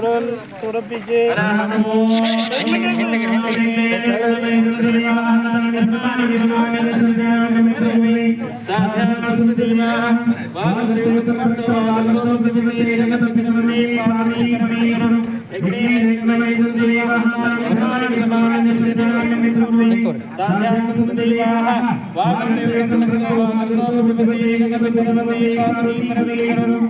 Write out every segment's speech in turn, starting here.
थोड़ा थोड़ा पीछे जय मंगलम जय नमः पार्वती सदाशिव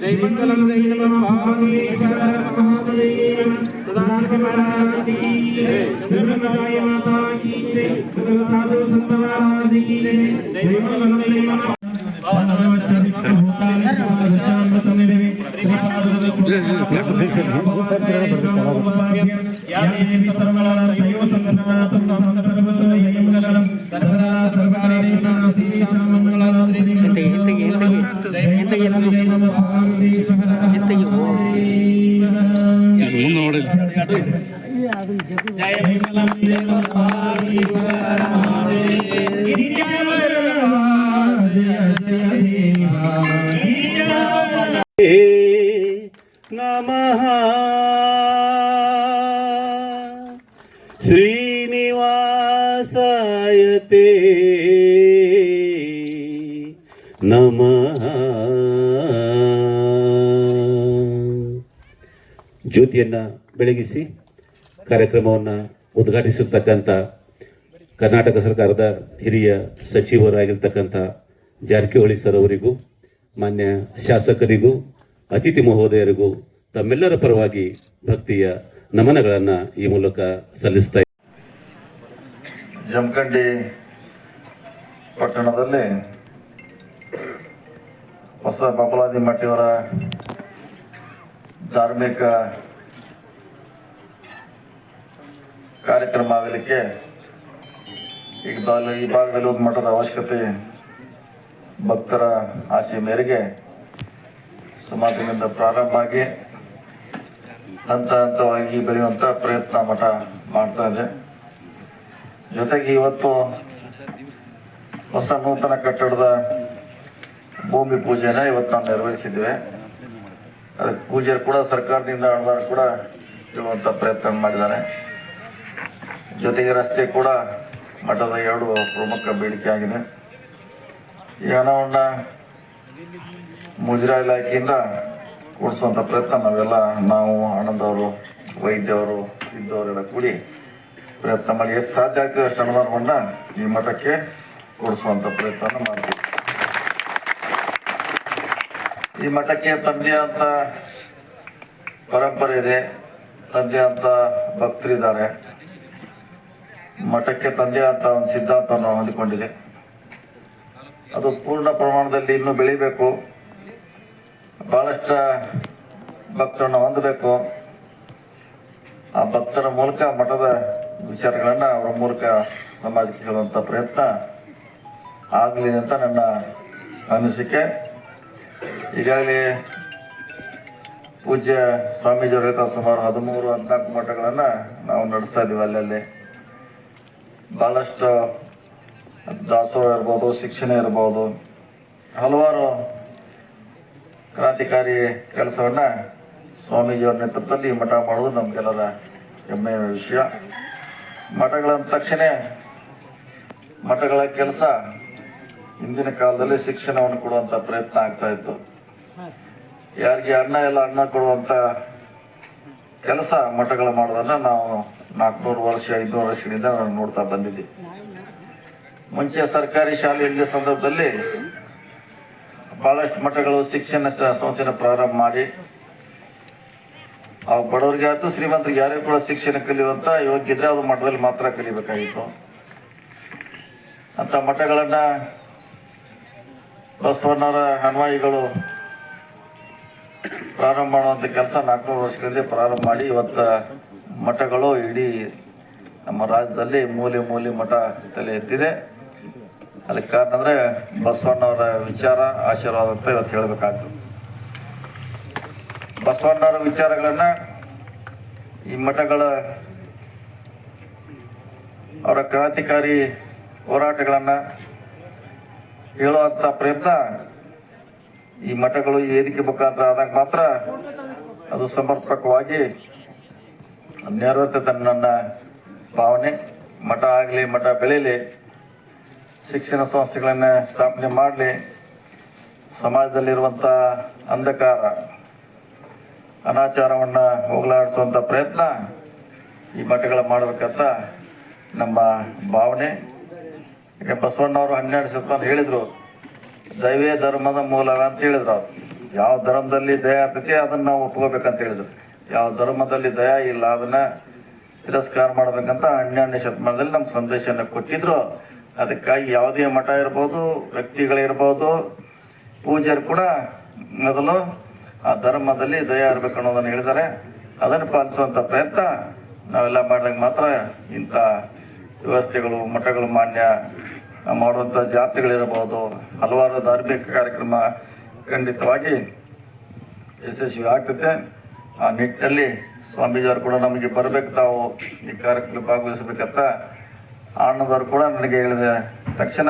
జయమంగళం దైవం పార్వతీ సదాశివరాజీ చంద్రకాయ మాతాజీ సాధు సంతరాజీ దైవం దైవం ನಮಃ ಶ್ರೀನಿವಾಸಾಯತೆ. ನಮಃ. ಜ್ಯೋತಿಯನ್ನು ಬೆಳಗಿಸಿ ಕಾರ್ಯಕ್ರಮವನ್ನು ಉದ್ಘಾಟಿಸಿರ್ತಕ್ಕಂಥ ಕರ್ನಾಟಕ ಸರ್ಕಾರದ ಹಿರಿಯ ಸಚಿವರಾಗಿರ್ತಕ್ಕಂಥ ಜಾರಕಿಹೊಳಿ ಸರ್ ಅವರಿಗೂ, ಮಾನ್ಯ ಶಾಸಕರಿಗೂ, ಅತಿಥಿ ಮಹೋದಯರಿಗೂ ತಮ್ಮೆಲ್ಲರ ಪರವಾಗಿ ಭಕ್ತಿಯ ನಮನಗಳನ್ನು ಈ ಮೂಲಕ ಸಲ್ಲಿಸ್ತಾ ಜಮಖಂಡಿ ಪಟ್ಟಣದಲ್ಲಿ ಹೊಸ ಬಬಲಾದಿ ಮಠಿಯವರ ಧಾರ್ಮಿಕ ಕಾರ್ಯಕ್ರಮ ಆಗಲಿಕ್ಕೆ ಈಗ ಈ ಭಾಗದಲ್ಲಿ ಒಂದು ಮಠದ ಅವಶ್ಯಕತೆ ಭಕ್ತರ ಆಶೆ ಮೇರೆಗೆ ಸಮಾಜದಿಂದ ಪ್ರಾರಂಭ ಆಗಿ ಹಂತ ಹಂತವಾಗಿ ಬೆಳೆಯುವಂಥ ಪ್ರಯತ್ನ ಮಠ ಮಾಡ್ತಾ ಇದೆ. ಜೊತೆಗೆ ಇವತ್ತು ಹೊಸ ನೂತನ ಕಟ್ಟಡದ ಭೂಮಿ ಪೂಜೆನ ಇವತ್ತು ನಾವು ನೆರವೇರಿಸಿದ್ದೇವೆ. ಅದಕ್ಕೆ ಪೂಜೆ ಕೂಡ ಸರ್ಕಾರದಿಂದ ಅನುದಾನ ಕೂಡ ಇರುವಂತ ಪ್ರಯತ್ನ ಮಾಡಿದ್ದಾರೆ. ಜೊತೆಗೆ ರಸ್ತೆ ಕೂಡ ಮಠದ ಎರಡು ಪ್ರಮುಖ ಬೇಡಿಕೆ ಆಗಿದೆ. ಈ ಹಣವನ್ನ ಮುಜರಾ ಇಲಾಖೆಯಿಂದ ಕೊಡಿಸುವಂತ ಪ್ರಯತ್ನ ನಾವೆಲ್ಲ, ನಾವು ಹಣದವರು ವೈದ್ಯವರು ಇದ್ದವರೆಲ್ಲ ಕೂಡಿ ಪ್ರಯತ್ನ ಮಾಡಿ, ಎಷ್ಟು ಸಾಧ್ಯ ಆಗ್ತದೆ ಅಷ್ಟು ಅನುದಾನವನ್ನ ಈ ಮಠಕ್ಕೆ ಕೊಡಿಸುವಂತ ಪ್ರಯತ್ನ ಮಾಡ್ತೀವಿ. ಈ ಮಠಕ್ಕೆ ತಂದೆ ಅಂತ ಪರಂಪರೆ ಇದೆ. ತಂದೆ ಅಂತ ಭಕ್ತರಿದ್ದಾರೆ. ಮಠಕ್ಕೆ ತಂದೆ ಅಂತ ಒಂದು ಸಿದ್ಧಾಂತವನ್ನು ಹೊಂದಿಕೊಂಡಿದೆ. ಅದು ಪೂರ್ಣ ಪ್ರಮಾಣದಲ್ಲಿ ಇನ್ನೂ ಬೆಳಿಬೇಕು. ಬಹಳಷ್ಟು ಭಕ್ತರನ್ನು ಹೊಂದಬೇಕು. ಆ ಭಕ್ತರ ಮೂಲಕ ಮಠದ ವಿಚಾರಗಳನ್ನ ಅವರ ಮೂಲಕ ಸಮಾಜಕ್ಕೆ ಹೇಳುವಂತ ಪ್ರಯತ್ನ ಆಗಲಿ ಅಂತ ನನ್ನ ಅನಿಸಿಕೆ. ಈಗಾಗಲೇ ಪೂಜ್ಯ ಸ್ವಾಮೀಜಿಯವರ ಸುಮಾರು ಹದಿಮೂರು, ಹದಿನಾಲ್ಕು ಮಠಗಳನ್ನು ನಾವು ನಡೆಸ್ತಾ ಇದ್ದೀವಿ ಅಲ್ಲಲ್ಲಿ. ಬಹಳಷ್ಟು ದಾಸೋಹ ಇರ್ಬೋದು, ಶಿಕ್ಷಣ ಇರ್ಬೋದು. ಹಲವಾರು ಕ್ರಾಂತಿಕಾರಿ ಕೆಲಸವನ್ನ ಸ್ವಾಮೀಜಿಯವರ ನೇತೃತ್ವದಲ್ಲಿ ಮಠ ಮಾಡೋದು ನಮ್ಗೆಲ್ಲರ ಹೆಮ್ಮೆಯ ವಿಷಯ. ಮಠಗಳಂದ ತಕ್ಷಣ ಮಠಗಳ ಕೆಲಸ ಹಿಂದಿನ ಕಾಲದಲ್ಲಿ ಶಿಕ್ಷಣವನ್ನು ಕೊಡುವಂತ ಪ್ರಯತ್ನ ಆಗ್ತಾ ಇತ್ತು. ಯಾರಿಗೆ ಅಣ್ಣ ಎಲ್ಲ ಅಣ್ಣ ಕೊಡುವಂತ ಕೆಲಸ ಮಠಗಳು ಮಾಡೋದನ್ನ ನಾವು ನಾಲ್ಕುನೂರು ವರ್ಷ, ಐದುನೂರು ವರ್ಷಗಳಿಂದ ನಾವು ನೋಡ್ತಾ ಬಂದಿದ್ದೀವಿ ಮುಂಚೆ ಸರ್ಕಾರಿ ಶಾಲೆ ಇಲ್ಲದ ಸಂದರ್ಭದಲ್ಲಿ ಬಹಳಷ್ಟು ಮಠಗಳು ಶಿಕ್ಷಣ ಸಂಸ್ಥೆನ ಪ್ರಾರಂಭ ಮಾಡಿ, ಆ ಬಡವರಿಗೆ ಆಯ್ತು ಶ್ರೀಮಂತರಿಗೆ ಯಾರಿಗೂ ಕೂಡ ಶಿಕ್ಷಣ ಕಲಿಯುವಂತ ಯೋಗ್ಯತೆ ಅದು ಮಠದಲ್ಲಿ ಮಾತ್ರ ಕಲಿಬೇಕಾಗಿತ್ತು. ಅಂತ ಮಠಗಳನ್ನ ಬಸವಣ್ಣರ ಅನ್ವಾಯಿಗಳು ಪ್ರಾರಂಭ ಮಾಡುವಂಥ ಕೆಲಸ ನಾಲ್ಕುನೂರು ವರ್ಷಗಳಿಂದ ಪ್ರಾರಂಭ ಮಾಡಿ ಇವತ್ತು ಮಠಗಳು ಇಡೀ ನಮ್ಮ ರಾಜ್ಯದಲ್ಲಿ ಮೂಲೆ ಮೂಲೆ ಮಠ ತಲೆ ಎತ್ತಿದೆ. ಅದಕ್ಕೆ ಕಾರಣ ಅಂದರೆ ಬಸವಣ್ಣವರ ವಿಚಾರ, ಆಶೀರ್ವಾದ ಅಂತ ಇವತ್ತು ಹೇಳಬೇಕಾಗ್ತದೆ. ಬಸವಣ್ಣವರ ವಿಚಾರಗಳನ್ನು ಈ ಮಠಗಳ ಅವರ ಕ್ರಾಂತಿಕಾರಿ ಹೋರಾಟಗಳನ್ನು ಹೇಳುವಂಥ ಪ್ರಯತ್ನ ಈ ಮಠಗಳು ಈ ವೇದಿಕೆ ಮುಖಾಂತರ ಆದಾಗ ಮಾತ್ರ ಅದು ಸಮರ್ಪಕವಾಗಿ ನೆರವೇರ್ತದೆ ನನ್ನ ಭಾವನೆ. ಮಠ ಆಗಲಿ, ಮಠ ಬೆಳೀಲಿ, ಶಿಕ್ಷಣ ಸಂಸ್ಥೆಗಳನ್ನು ಸ್ಥಾಪನೆ ಮಾಡಲಿ ಸಮಾಜದಲ್ಲಿರುವಂಥ ಅಂಧಕಾರ, ಅನಾಚಾರವನ್ನು ಹೋಗಲಾಡಿಸುವಂಥ ಪ್ರಯತ್ನ ಈ ಮಠಗಳು ಮಾಡಬೇಕಂತ ನಮ್ಮ ಭಾವನೆ. ಯಾಕೆ ಬಸವಣ್ಣವರು ಹನ್ನೆರಡು ಶತಮಾನ ಹೇಳಿದರು. ದೈವೇ ಧರ್ಮದ ಮೂಲವೇ ಅಂತ ಹೇಳಿದ್ರು ಅವ್ರು. ಯಾವ ಧರ್ಮದಲ್ಲಿ ದಯ ಆಗ್ತೈತಿ ಅದನ್ನ ನಾವು ಒಪ್ಕೋಬೇಕಂತ ಹೇಳಿದ್ರು. ಯಾವ ಧರ್ಮದಲ್ಲಿ ದಯ ಇಲ್ಲ ಅದನ್ನ ತಿರಸ್ಕಾರ ಮಾಡ್ಬೇಕಂತ ಹನ್ನೆರಡನೇ ಶತಮಾನದಲ್ಲಿ ನಮ್ಮ ಸಂದೇಶನ ಕೊಟ್ಟಿದ್ರು ಅದಕ್ಕಾಗಿ ಯಾವುದೇ ಮಠ ಇರ್ಬೋದು, ವ್ಯಕ್ತಿಗಳಿರ್ಬೋದು ಪೂಜಾರಿ ಕೂಡ ಮೊದಲು ಆ ಧರ್ಮದಲ್ಲಿ ದಯ ಇರ್ಬೇಕು ಅನ್ನೋದನ್ನು ಹೇಳಿದ್ದಾರೆ. ಅದನ್ನು ಪಾಲಿಸುವಂಥ ಪ್ರಯತ್ನ ನಾವೆಲ್ಲ ಮಾಡಿದಾಗ ಮಾತ್ರ ಇಂಥ ವ್ಯವಸ್ಥೆಗಳು, ಮಠಗಳು ಮಾನ್ಯ ಮಾಡುವಂಥ ಜಾತ್ರೆಗಳಿರಬಹುದು. ಹಲವಾರು ಧಾರ್ಮಿಕ ಕಾರ್ಯಕ್ರಮ ಖಂಡಿತವಾಗಿ ಯಶಸ್ವಿ ಆಗ್ತದೆ. ಆ ನಿಟ್ಟಿನಲ್ಲಿ ಸ್ವಾಮೀಜಿಯವರು ಕೂಡ ನಮಗೆ ಬರಬೇಕು. ತಾವು ಈ ಕಾರ್ಯಕ್ರಮ ಭಾಗವಹಿಸಬೇಕಂತ ಆನಂದವರು ಕೂಡ ನನಗೆ ಹೇಳಿದ ತಕ್ಷಣ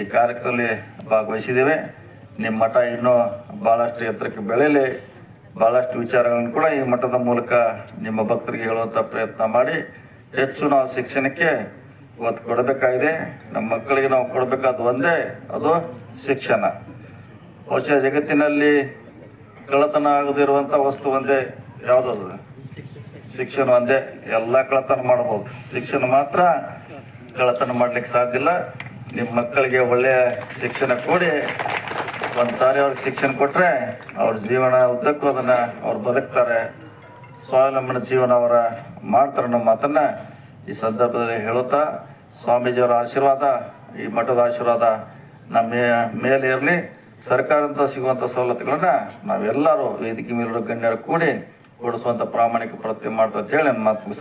ಈ ಕಾರ್ಯಕ್ರಮದಲ್ಲಿ ಭಾಗವಹಿಸಿದ್ದೇವೆ. ನಿಮ್ಮ ಮಠ ಇನ್ನೂ ಭಾಳಷ್ಟು ಎತ್ತರಕ್ಕೆ ಬೆಳೆಯಲಿ. ಭಾಳಷ್ಟು ವಿಚಾರಗಳನ್ನು ಕೂಡ ಈ ಮಠದ ಮೂಲಕ ನಿಮ್ಮ ಭಕ್ತರಿಗೆ ಹೇಳುವಂಥ ಪ್ರಯತ್ನ ಮಾಡಿ. ಹೆಚ್ಚು ನಾವು ಶಿಕ್ಷಣಕ್ಕೆ ಒತ್ತು ಕೊಡಬೇಕಾಗಿದೆ. ನಮ್ಮ ಮಕ್ಕಳಿಗೆ ನಾವು ಕೊಡಬೇಕಾದ ಒಂದೇ ಅದು ಶಿಕ್ಷಣ. ಬಹುಶಃ ಜಗತ್ತಿನಲ್ಲಿ ಕಳ್ಳತನ ಆಗದಿರುವಂಥ ವಸ್ತು ಒಂದೇ ಯಾವುದದು? ಶಿಕ್ಷಣ ಒಂದೇ. ಎಲ್ಲ ಕಳ್ಳತನ ಮಾಡಬಹುದು ಶಿಕ್ಷಣ ಮಾತ್ರ ಕಳ್ಳತನ ಮಾಡ್ಲಿಕ್ಕೆ ಸಾಧ್ಯ ಇಲ್ಲ. ನಿಮ್ಮ ಮಕ್ಕಳಿಗೆ ಒಳ್ಳೆಯ ಶಿಕ್ಷಣ ಕೊಡಿ. ಒಂದು ಸಾರಿ ಅವ್ರಿಗೆ ಶಿಕ್ಷಣ ಕೊಟ್ಟರೆ ಅವ್ರ ಜೀವನ ಉದ್ದಕ್ಕೂ ಅದನ್ನ ಅವ್ರು ಬದುಕ್ತಾರೆ. ಸ್ವಾವಲಂಬನ ಜೀವನ ಅವರ ಮಾಡ್ತಾರೆ ನಮ್ಮ ಮಾತನ್ನ. ಈ ಸಂದರ್ಭದಲ್ಲಿ ಹೇಳುತ್ತಾ, ಸ್ವಾಮೀಜಿಯವರ ಆಶೀರ್ವಾದ, ಈ ಮಠದ ಆಶೀರ್ವಾದ ನಮ್ಮ ಮೇಲೆ ಇರಲಿ ಸರ್ಕಾರದಿಂದ ಸಿಗುವಂಥ ಸವಲತ್ತುಗಳನ್ನ ನಾವೆಲ್ಲರೂ ವೇದಿಕೆ ಮೇಲಿರೋ ಗಣ್ಯರು ಕೂಡಿ ಕೊಡಿಸುವಂಥ ಪ್ರಾಮಾಣಿಕ ಪ್ರಯತ್ನ ಮಾಡ್ತಾ ಅಂತ ಹೇಳಿ ನನ್ನ ಮಾತು.